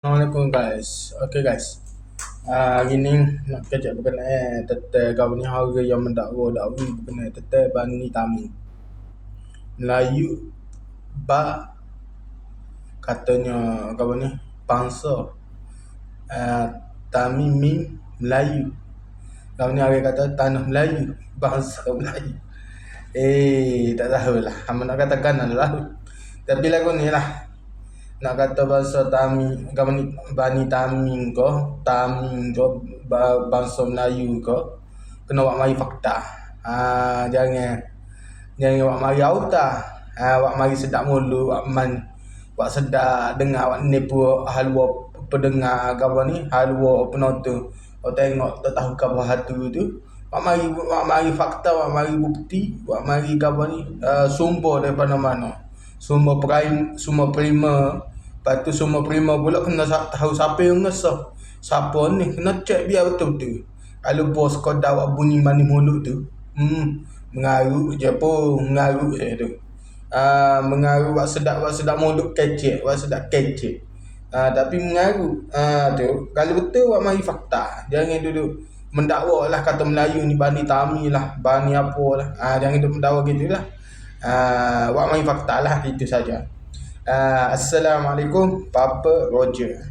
Assalamualaikum guys. Okay guys. Uh, hari ni nak kejap berkenaan tentang kau ni hari yang mendakwa dakwa berkenaan tentang Bani Tami. Melayu ba katanya kau ni bangsa uh, Tami min Melayu. Kau ni hari kata tanah Melayu, bangsa Melayu. Eh, tak tahu lah. Hamba nak katakan adalah. Tapi lagu ni lah nak kata bahasa Tami kamu ni Bani Taming ko Taming ko bahasa Melayu ko kena buat mari fakta. Ha, jangan jangan buat mari auta. Ha, buat mari sedap mulu buat man buat sedap dengar buat nipu halwa pendengar apa ni halwa penonton. Oh tengok tak tahu ke hatu tu buat mari buat mari fakta buat mari bukti buat mari apa ni uh, sumber daripada mana. Sumber prime sumber primer Lepas tu semua prima pula kena tahu siapa yang ngesah. Siapa ni kena check biar betul-betul. Kalau bos kau buat bunyi mani mulut tu. Hmm, mengaruh je pun, mengaruh je tu. Uh, mengaruh buat sedap buat sedap mulut kecek, buat sedap kecek. Uh, tapi mengaruh uh, tu kalau betul buat mari fakta. Jangan duduk mendakwa lah kata Melayu ni bani tami lah, bani apa lah. Uh, jangan duduk mendakwa gitu lah. Uh, buat mari fakta lah itu saja. Uh, Assalamualaikum Papa Roger